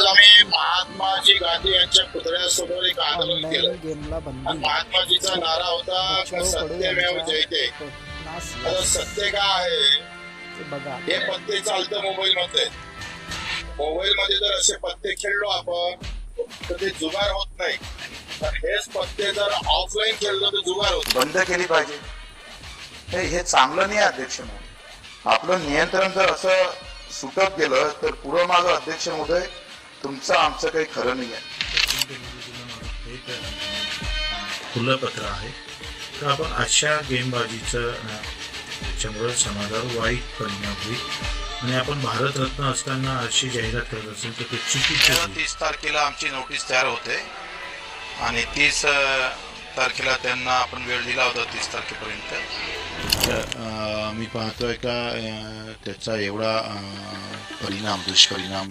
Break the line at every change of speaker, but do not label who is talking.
आज आम्ही महात्माजी गांधी यांच्या पुतळ्यासमोर एक आंदोलन केलं. आणि
बंदी
महात्माजीचा नारा होता सत्यमेव जयते. सत्य काय आहे? हे पत्ते चालतं मोबाईल मध्ये. मोबाईल मध्ये जर असे पत्ते खेळलो आपण तर ते जुगार होत नाही. पण हेच पत्ते जर ऑफलाईन खेळलो तर जुगार होत
बंद केली पाहिजे. हे हे चांगलं नाही अध्यक्ष महोदय आपलं नियंत्रण जर असं सुटत गेलं तर पुढं मागं अध्यक्ष महोदय तुमचं आमचं काही खरं नाही आहे.
एक खुलं पत्र आहे. तर आपण अशा गेमबाजीचं त्याच्यामुळे समाजावर वाईट परिणाम होईल. आणि आपण भारतरत्न असताना अशी जाहिरात करत असेल तर ते चुकीचं.
तीस तारखेला आमची नोटीस तयार होते. आणि तीस तारखेला त्यांना आपण वेळ दिला होता तीस तारखेपर्यंत. तर मी पाहतोय का त्याचा एवढा परिणाम दुष्परिणाम